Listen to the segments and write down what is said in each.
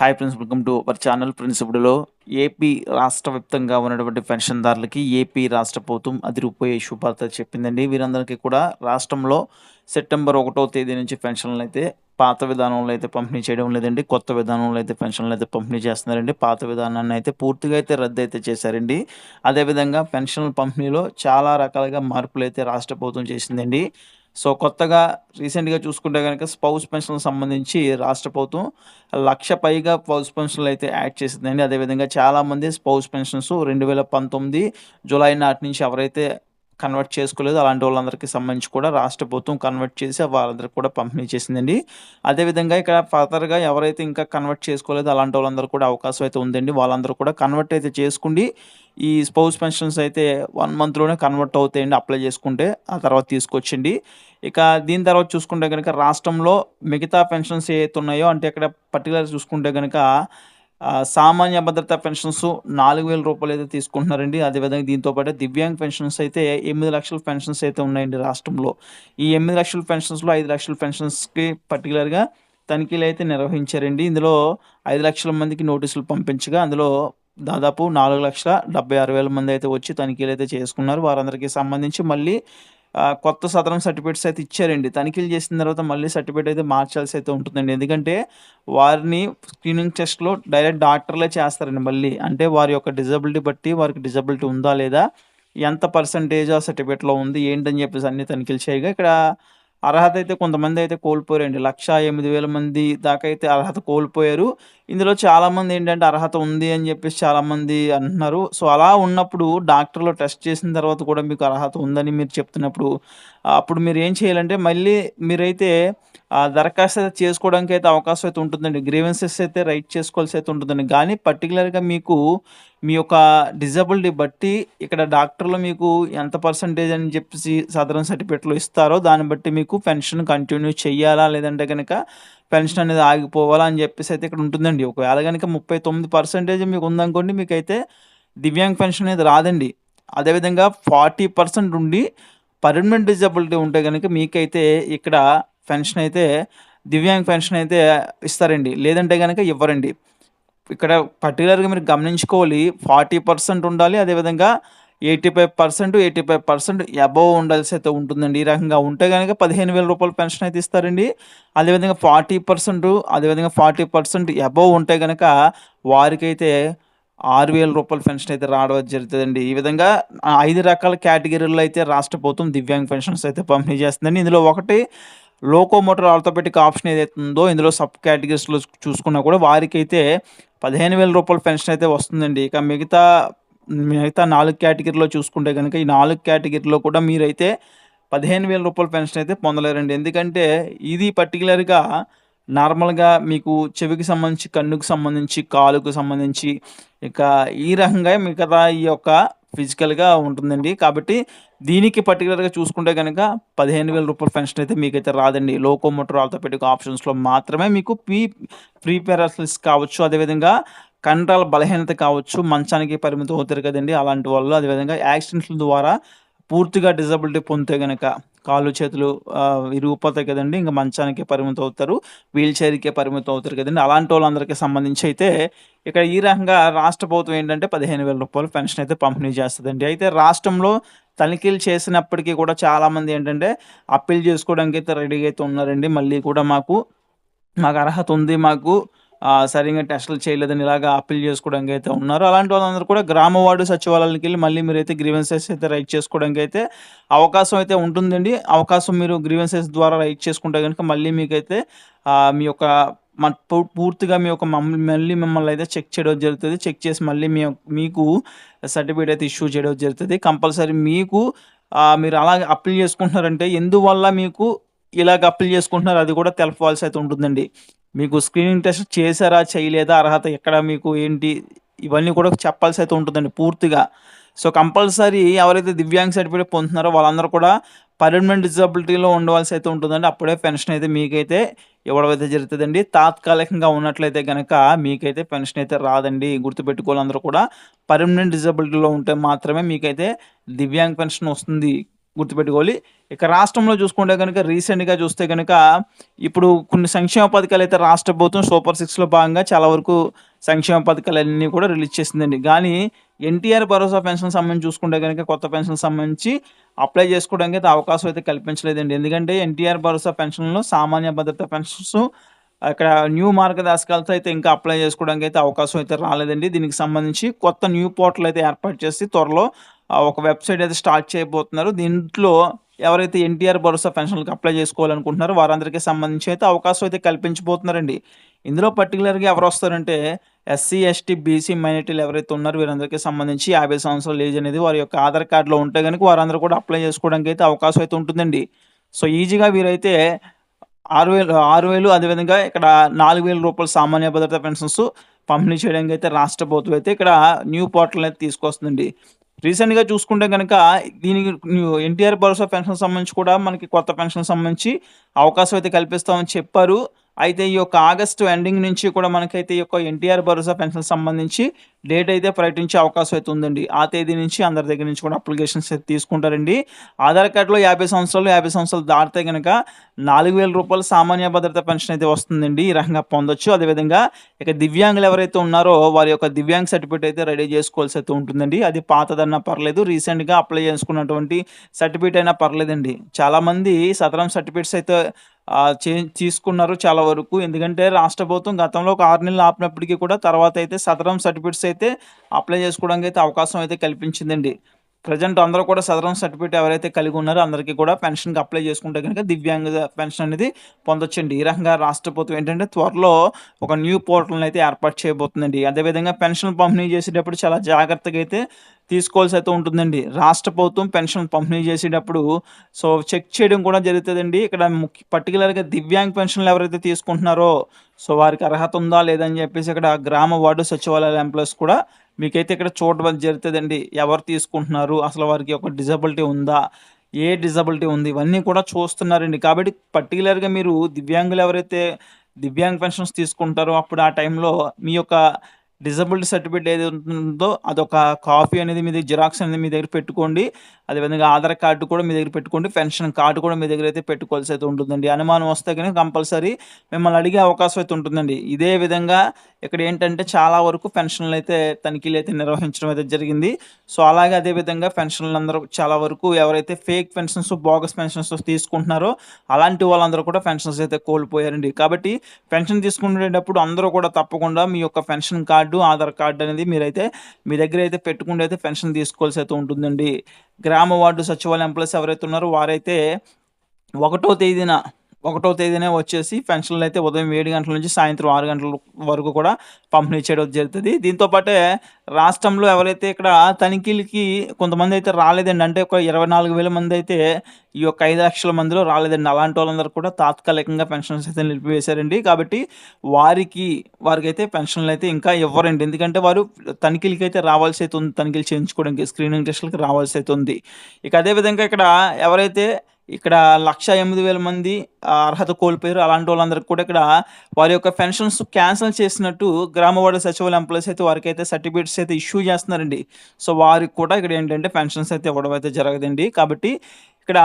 Hi friends welcome to our channel friends ఇప్పుడులో AP రాష్ట్ర వ్యాప్తంగా ఉన్నటువంటి పెన్షన్దారులకి ఏపీ రాష్ట్ర ప్రభుత్వం అదిరిపోయే శుభార్త చెప్పిందండి. వీరందరికీ కూడా రాష్ట్రంలో సెప్టెంబర్ ఒకటో తేదీ నుంచి పెన్షన్లు అయితే పాత విధానంలో అయితే పంపిణీ చేయడం లేదండి. కొత్త విధానంలో అయితే పెన్షన్లు అయితే పంపిణీ చేస్తున్నారండి. పాత విధానాన్ని అయితే పూర్తిగా అయితే రద్దు అయితే చేశారండి. అదేవిధంగా పెన్షన్ల పంపిణీలో చాలా రకాలుగా మార్పులు అయితే రాష్ట్ర ప్రభుత్వం చేసిందండి. సో కొత్తగా రీసెంట్గా చూసుకుంటే కనుక స్పౌస్ పెన్షన్లకు సంబంధించి రాష్ట్ర ప్రభుత్వం లక్ష పైగా స్పౌస్ పెన్షన్లు అయితే యాడ్ చేసిందండి. అదేవిధంగా చాలామంది స్పౌస్ పెన్షన్స్ రెండు వేల పంతొమ్మిది జూలై నాటి నుంచి ఎవరైతే కన్వర్ట్ చేసుకోలేదు అలాంటి వాళ్ళందరికీ సంబంధించి కూడా రాష్ట్ర ప్రభుత్వం కన్వర్ట్ చేసి వాళ్ళందరికీ కూడా పంపిణీ చేసిందండి. అదేవిధంగా ఇక్కడ ఫర్దర్గా ఎవరైతే ఇంకా కన్వర్ట్ చేసుకోలేదు అలాంటి వాళ్ళందరూ కూడా అవకాశం అయితే ఉందండి. వాళ్ళందరూ కూడా కన్వర్ట్ అయితే చేసుకుండి ఈ స్పౌస్ పెన్షన్స్ అయితే వన్ మంత్లోనే కన్వర్ట్ అవుతాయండి అప్లై చేసుకుంటే ఆ తర్వాత తీసుకొచ్చండి ఇక దీని తర్వాత చూసుకుంటే కనుక రాష్ట్రంలో మిగతా పెన్షన్స్ ఏవైతే ఉన్నాయో అంటే ఇక్కడ పర్టికులర్ చూసుకుంటే కనుక సామాన్య భద్రత పెన్షన్స్ నాలుగు వేల రూపాయలు అయితే తీసుకుంటున్నారండి. అదేవిధంగా దీంతో పాటు దివ్యాంగ్ పెన్షన్స్ అయితే ఎనిమిది లక్షల పెన్షన్స్ అయితే ఉన్నాయండి రాష్ట్రంలో. ఈ ఎనిమిది లక్షల పెన్షన్స్లో ఐదు లక్షల పెన్షన్స్కి పర్టికులర్గా తనిఖీలు అయితే నిర్వహించారండి. ఇందులో ఐదు లక్షల మందికి నోటీసులు పంపించగా అందులో దాదాపు నాలుగు లక్షల డెబ్బై ఆరు వేల మంది అయితే వచ్చి తనిఖీలు అయితే చేసుకున్నారు. వారందరికీ సంబంధించి మళ్ళీ కొత్త సదరం సర్టిఫికేట్స్ అయితే ఇచ్చారండి. తనిఖీలు చేసిన తర్వాత మళ్ళీ సర్టిఫికేట్ అయితే మార్చాల్సి అయితే ఉంటుందండి. ఎందుకంటే వారిని స్క్రీనింగ్ టెస్ట్లో డైరెక్ట్ డాక్టర్లే చేస్తారండి మళ్ళీ. అంటే వారి యొక్క డిజబిలిటీ బట్టి వారికి డిజబిలిటీ ఉందా లేదా ఎంత పర్సంటేజ్ ఆ సర్టిఫికేట్లో ఉంది ఏంటని చెప్పేసి అన్ని తనిఖీలు చేయగా ఇక్కడ అర్హత అయితే కొంతమంది అయితే కోల్పోయారండి. లక్ష ఎనిమిది వేల మంది దాకా అయితే అర్హత కోల్పోయారు. ఇందులో చాలామంది ఏంటంటే అర్హత ఉంది అని చెప్పేసి చాలామంది అంటున్నారు. సో అలా ఉన్నప్పుడు డాక్టర్లు టెస్ట్ చేసిన తర్వాత కూడా మీకు అర్హత ఉందని మీరు చెప్తున్నప్పుడు అప్పుడు మీరు ఏం చేయాలంటే మళ్ళీ మీరైతే దరఖాస్తు అయితే చేసుకోవడానికి అయితే అవకాశం అయితే ఉంటుందండి. గ్రీవెన్సెస్ అయితే రైట్ చేసుకోవాల్సి అయితే ఉంటుందండి. కానీ పర్టికులర్గా మీకు మీ యొక్క డిజబిలిటీ బట్టి ఇక్కడ డాక్టర్లు మీకు ఎంత పర్సంటేజ్ అని చెప్పేసి సాధారణ సర్టిఫికెట్లు ఇస్తారో దాన్ని బట్టి మీకు పెన్షన్ కంటిన్యూ చేయాలా? లేదంటే కనుక పెన్షన్ అనేది ఆగిపోవాలా? అని చెప్పేసి అయితే ఇక్కడ ఉంటుందండి. ఒకవేళ కనుక ముప్పై తొమ్మిది పర్సెంటేజ్ మీకు ఉందనుకోండి మీకు అయితే దివ్యాంగ్ పెన్షన్ అనేది రాదండి. అదేవిధంగా ఫార్టీ పర్సెంట్ ఉండి పర్మనెంట్ డిజబిలిటీ ఉంటే కనుక మీకైతే ఇక్కడ పెన్షన్ అయితే దివ్యాంగ్ పెన్షన్ అయితే ఇస్తారండి. లేదంటే కనుక ఇవ్వరండి. ఇక్కడ పర్టికులర్గా మీరు గమనించుకోవాలి. ఫార్టీ పర్సెంట్ ఉండాలి. అదేవిధంగా eighty five percent eighty five percent above ఉండాల్సి అయితే ఉంటుందండి. ఈ రకంగా ఉంటే కనుక పదిహేను వేల రూపాయల పెన్షన్ అయితే ఇస్తారండి. అదేవిధంగా ఫార్టీ పర్సెంట్ అదేవిధంగా ఫార్టీ పర్సెంట్ అబవ్ ఉంటే కనుక వారికైతే ఆరు వేల రూపాయల పెన్షన్ అయితే రావడం జరుగుతుందండి. ఈ విధంగా ఐదు రకాల కేటగిరీల్లో అయితే రాష్ట్ర ప్రభుత్వం దివ్యాంగ్ పెన్షన్స్ అయితే పంపిణీ చేస్తుందండి. ఇందులో ఒకటి లోకోమోటర్ ఆర్థోపెటిక్ ఆప్షన్ ఏదైతే ఉందో ఇందులో సబ్ కేటగిరీస్లో చూసుకున్నా కూడా వారికైతే పదిహేను వేల రూపాయల పెన్షన్ అయితే వస్తుందండి. ఇక మిగతా మిగతా నాలుగు కేటగిరీలో చూసుకుంటే కనుక ఈ నాలుగు కేటగిరీలో కూడా మీరైతే పదిహేను వేల రూపాయల పెన్షన్ అయితే పొందలేరండి. ఎందుకంటే ఇది పర్టికులర్గా నార్మల్గా మీకు చెవికి సంబంధించి కన్నుకు సంబంధించి కాలుకు సంబంధించి ఇక ఈ రకంగా మిగతా ఈ యొక్క ఫిజికల్గా ఉంటుందండి. కాబట్టి దీనికి పర్టికులర్గా చూసుకుంటే కనుక పదిహేను వేల రూపాయల పెన్షన్ అయితే మీకైతే రాదండి. లోకోమోటర్ ఆర్థోపెటిక్ ఆప్షన్స్లో మాత్రమే మీకు ప్రీ ప్రీ పారాలసిస్ కావచ్చు. అదేవిధంగా కండరాల బలహీనత కావచ్చు. మంచానికి పరిమితం అవుతారు కదండి. అలాంటి వాళ్ళు అదేవిధంగా యాక్సిడెంట్ల ద్వారా పూర్తిగా డిజబిలిటీ పొందితే కనుక కాళ్ళు చేతులు విరిగిపోతాయి కదండి. ఇంకా మంచానికే పరిమితం అవుతారు వీల్ చైర్కే పరిమితం అవుతారు కదండి. అలాంటి వాళ్ళందరికీ సంబంధించి అయితే ఇక్కడ ఈ రకంగా రాష్ట్ర ప్రభుత్వం ఏంటంటే పదిహేను వేల రూపాయలు పెన్షన్ అయితే పంపిణీ చేస్తుందండి. అయితే రాష్ట్రంలో తనిఖీలు చేసినప్పటికీ కూడా చాలామంది ఏంటంటే అప్పీల్ చేసుకోవడానికి అయితే రెడీగా అయితే ఉన్నారండి. మళ్ళీ కూడా మాకు మాకు అర్హత ఉంది మాకు సరిగ్గా టెస్టులు చేయలేదని ఇలాగా అప్పీల్ చేసుకోవడానికి అయితే ఉన్నారు. అలాంటి వాళ్ళందరూ కూడా గ్రామ వార్డు సచివాలయానికి వెళ్ళి మళ్ళీ మీరైతే గ్రీవెన్సెస్ అయితే రైట్ చేసుకోవడానికి అయితే అవకాశం అయితే ఉంటుందండి. అవకాశం మీరు గ్రీవెన్సెస్ ద్వారా రైట్ చేసుకుంటే కనుక మళ్ళీ మీకైతే మీ యొక్క పూర్తిగా మీ యొక్క మళ్ళీ మిమ్మల్ని అయితే చెక్ చేయడం జరుగుతుంది. చెక్ చేసి మళ్ళీ మీ మీకు సర్టిఫికేట్ అయితే ఇష్యూ చేయడం జరుగుతుంది. కంపల్సరీ మీకు మీరు అలాగే అప్పీల్ చేసుకుంటున్నారంటే ఎందువల్ల మీకు ఇలాగ అప్పీల్ చేసుకుంటున్నారు అది కూడా తెలపవలసి అయితే ఉంటుందండి. మీకు స్క్రీనింగ్ టెస్ట్ చేశారా చేయలేదా అర్హత ఎక్కడ మీకు ఏంటి ఇవన్నీ కూడా చెప్పాల్సి అయితే ఉంటుందండి పూర్తిగా. సో కంపల్సరీ ఎవరైతే దివ్యాంగ్ సర్టిఫికేట్ పొందుతున్నారో వాళ్ళందరూ కూడా పర్మనెంట్ డిజబిలిటీలో ఉండవలసి అయితే ఉంటుందండి. అప్పుడే పెన్షన్ అయితే మీకైతే ఇవ్వడమైతే జరుగుతుందండి. తాత్కాలికంగా ఉన్నట్లయితే కనుక మీకైతే పెన్షన్ అయితే రాదండి. గుర్తుపెట్టుకోవాలందరూ కూడా. పర్మనెంట్ డిజబిలిటీలో ఉంటే మాత్రమే మీకైతే దివ్యాంగ్ పెన్షన్ వస్తుంది. గుర్తుపెట్టుకోవాలి. ఇక రాష్ట్రంలో చూసుకుంటే కనుక రీసెంట్గా చూస్తే కనుక ఇప్పుడు కొన్ని సంక్షేమ పథకాలు అయితే రాష్ట్ర ప్రభుత్వం సూపర్ సిక్స్లో భాగంగా చాలా వరకు సంక్షేమ పథకాలన్నీ కూడా రిలీజ్ చేసిందండి. కానీ ఎన్టీఆర్ భరోసా పెన్షన్ సంబంధించి చూసుకుంటే కనుక కొత్త పెన్షన్ సంబంధించి అప్లై చేసుకోవడానికి అయితే అవకాశం అయితే కల్పించలేదండి. ఎందుకంటే ఎన్టీఆర్ భరోసా పెన్షన్లో సామాన్య భద్రత పెన్షన్స్ అక్కడ న్యూ మార్గదర్శకాలతో అయితే ఇంకా అప్లై చేసుకోవడానికి అయితే అవకాశం అయితే రాలేదండి. దీనికి సంబంధించి కొత్త న్యూ పోర్టల్ అయితే ఏర్పాటు చేసి త్వరలో ఒక వెబ్సైట్ అయితే స్టార్ట్ చేయబోతున్నారు. దీంట్లో ఎవరైతే ఎన్టీఆర్ భరోసా పెన్షన్లకు అప్లై చేసుకోవాలనుకుంటున్నారో వారందరికీ సంబంధించి అయితే అవకాశం అయితే కల్పించబోతున్నారండి. ఇందులో పర్టికులర్గా ఎవరు వస్తారంటే ఎస్సీ ఎస్టీ బీసీ మైనార్టీలు ఎవరైతే ఉన్నారో వీరందరికీ సంబంధించి యాభై సంవత్సరాల ఏజ్ అనేది వారి యొక్క ఆధార్ కార్డులో ఉంటే కనుక వారందరూ కూడా అప్లై చేసుకోవడానికి అయితే అవకాశం అయితే ఉంటుందండి. సో ఈజీగా వీరైతే ఆరు వేలు ఆరు వేలు అదేవిధంగా ఇక్కడ నాలుగు వేల రూపాయలు సామాన్య భద్రత పెన్షన్స్ పంపిణీ చేయడానికి అయితే రాష్ట్ర ప్రభుత్వం అయితే ఇక్కడ న్యూ పోర్టల్ అయితే తీసుకొస్తుందండి. రీసెంట్గా చూసుకుంటే కనుక దీనికి ఎన్టీఆర్ భరోసా పెన్షన్ సంబంధించి కూడా మనకి కొత్త పెన్షన్ సంబంధించి అవకాశం అయితే కల్పిస్తామని చెప్పారు. అయితే ఈ యొక్క ఆగస్టు ఎండింగ్ నుంచి కూడా మనకైతే ఈ యొక్క ఎన్టీఆర్ భరోసా పెన్షన్ సంబంధించి డేట్ అయితే ప్రకటించే అవకాశం అయితే ఉందండి. ఆ తేదీ నుంచి అందరి దగ్గర నుంచి కూడా అప్లికేషన్స్ అయితే తీసుకుంటారండి. ఆధార్ కార్డులో యాభై సంవత్సరాలు యాభై సంవత్సరాలు దాటితే కనుక నాలుగు వేల రూపాయలు సామాన్య భద్రత పెన్షన్ అయితే వస్తుందండి. ఈ రకంగా పొందొచ్చు. అదేవిధంగా ఇక దివ్యాంగులు ఎవరైతే ఉన్నారో వారి యొక్క దివ్యాంగ్ సర్టిఫికేట్ అయితే రెడీ చేసుకోవాల్సి అయితే ఉంటుందండి. అది పాతదన్నా పర్లేదు. రీసెంట్గా అప్లై చేసుకున్నటువంటి సర్టిఫికేట్ అయినా పర్లేదండి. చాలామంది సదరం సర్టిఫికేట్స్ అయితే తీసుకున్నారు చాలా వరకు. ఎందుకంటే రాష్ట్ర ప్రభుత్వం గతంలో ఒక ఆరు నెలలు ఆపినప్పటికీ కూడా తర్వాత అయితే సదరం సర్టిఫికేట్స్ అయితే అప్లై చేసుకోవడానికి అయితే అవకాశం అయితే కల్పించిందండి. ప్రజెంట్ అందరూ కూడా సదరం సర్టిఫికేట్ ఎవరైతే కలిగి ఉన్నారో అందరికీ కూడా పెన్షన్కి అప్లై చేసుకుంటే కనుక దివ్యాంగ పెన్షన్ అనేది పొందొచ్చండి. ఈ రకంగా రాష్ట్ర ప్రభుత్వం ఏంటంటే త్వరలో ఒక న్యూ పోర్టల్ని అయితే ఏర్పాటు చేయబోతుందండి. అదేవిధంగా పెన్షన్ పంపిణీ చేసేటప్పుడు చాలా జాగ్రత్తగా అయితే తీసుకోవాల్సి అయితే ఉంటుందండి. రాష్ట్ర ప్రభుత్వం పెన్షన్ పంపిణీ చేసేటప్పుడు సో చెక్ చేయడం కూడా జరుగుతుందండి. ఇక్కడ ముఖ్య పర్టికులర్గా దివ్యాంగ్ పెన్షన్లు ఎవరైతే తీసుకుంటున్నారో సో వారికి అర్హత ఉందా లేదని చెప్పేసి ఇక్కడ గ్రామ వార్డు సచివాలయాల ఎంప్లాయీస్ కూడా మీకైతే ఇక్కడ చూడడం జరుగుతుందండి. ఎవరు తీసుకుంటున్నారు? అసలు వారికి ఒక డిజబిలిటీ ఉందా? ఏ డిజబిలిటీ ఉంది? ఇవన్నీ కూడా చూస్తున్నారండి. కాబట్టి పర్టికులర్గా మీరు దివ్యాంగులు ఎవరైతే దివ్యాంగ్ పెన్షన్స్ తీసుకుంటారో అప్పుడు ఆ టైంలో మీ యొక్క డిజబిలిటీ సర్టిఫికేట్ ఏది ఉంటుందో అదొక కాపీ అనేది మీ దగ్గర జిరాక్స్ అనేది మీ దగ్గర పెట్టుకోండి. అదేవిధంగా ఆధార్ కార్డు కూడా మీ దగ్గర పెట్టుకోండి. పెన్షన్ కార్డు కూడా మీ దగ్గర అయితే పెట్టుకోవాల్సి అయితే ఉంటుందండి. అనుమానం వస్తే కానీ కంపల్సరీ మిమ్మల్ని అడిగే అవకాశం అయితే ఉంటుందండి. ఇదే విధంగా ఇక్కడ ఏంటంటే చాలా వరకు పెన్షన్లు అయితే తనిఖీలు అయితే నిర్వహించడం అయితే జరిగింది. సో అలాగే అదేవిధంగా పెన్షన్లు అందరూ చాలా వరకు ఎవరైతే ఫేక్ పెన్షన్స్ బోగస్ పెన్షన్స్ తీసుకుంటున్నారో అలాంటి వాళ్ళందరూ కూడా పెన్షన్స్ అయితే కోల్పోయారండి. కాబట్టి పెన్షన్ తీసుకునేటప్పుడు అందరూ కూడా తప్పకుండా మీ యొక్క pension card card Aadhaar card అనేది మీరైతే మీ దగ్గర అయితే పెట్టుకుంటే అయితే పెన్షన్ తీసుకోవాల్సి అయితే ఉంటుందండి. గ్రామ వార్డు సచివాలయం ఎంప్లాయీస్ ఎవరైతే ఉన్నారో వారైతే ఒకటో తేదీన ఒకటో తేదీనే వచ్చేసి పెన్షన్లు అయితే ఉదయం ఏడు గంటల నుంచి సాయంత్రం ఆరు గంటల వరకు కూడా పంపిణీ చేయడం జరుగుతుంది. దీంతో పాటే రాష్ట్రంలో ఎవరైతే ఇక్కడ తనిఖీలకి కొంతమంది అయితే రాలేదండి అంటే ఒక ఇరవై నాలుగు వేల మంది అయితే ఈ యొక్క ఐదు లక్షల మందిలో రాలేదండి. అలాంటి వాళ్ళందరూ కూడా తాత్కాలికంగా పెన్షన్స్ అయితే నిలిపివేశారండి. కాబట్టి వారికి వారికి అయితే పెన్షన్లు అయితే ఇంకా ఇవ్వరండి. ఎందుకంటే వారు తనిఖీలకి అయితే రావాల్సి అయితే ఉంది. తనిఖీలు చేయించుకోవడానికి స్క్రీనింగ్ టెస్టులకి రావాల్సి అయితే ఉంది. ఇక అదేవిధంగా ఇక్కడ ఎవరైతే ఇక్కడ లక్ష ఎనిమిది వేల మంది అర్హత కోల్పోయారు. అలాంటి వాళ్ళందరికీ కూడా ఇక్కడ వారి యొక్క పెన్షన్స్ క్యాన్సిల్ చేసినట్టు గ్రామవాడ సచివాలయ ఎంప్లాయీస్ అయితే వారికి అయితే సర్టిఫికేట్స్ అయితే ఇష్యూ చేస్తున్నారండి. సో వారికి కూడా ఇక్కడ ఏంటంటే పెన్షన్స్ అయితే ఇవ్వడం అయితే జరగదండి. కాబట్టి ఇక్కడ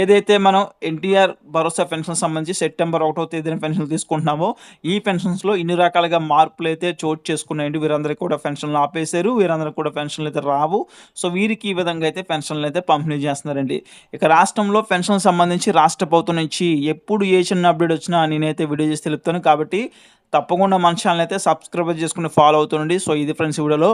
ఏదైతే మనం ఎన్టీఆర్ భరోసా పెన్షన్ సంబంధించి సెప్టెంబర్ ఒకటో తేదీన పెన్షన్ తీసుకుంటున్నామో ఈ పెన్షన్స్లో ఇన్ని రకాలుగా మార్పులు అయితే చోటు చేసుకున్నాయండి. వీరందరికీ కూడా పెన్షన్లు ఆపేశారు. వీరందరికీ కూడా పెన్షన్లు అయితే రావు. సో వీరికి ఈ విధంగా అయితే పెన్షన్లు అయితే పంపిణీ చేస్తున్నారండి. ఇక రాష్ట్రంలో పెన్షన్ సంబంధించి రాష్ట్ర ప్రభుత్వం నుంచి ఎప్పుడు ఏ చిన్న అప్డేట్ వచ్చినా నేనైతే వీడియో చేసి తెలుపుతాను. కాబట్టి తప్పకుండా మన ఛానల్ అయితే సబ్స్క్రైబ్ చేసుకుని ఫాలో అవుతుండండి. సో ఇది ఫ్రెండ్స్ వీడియోలో.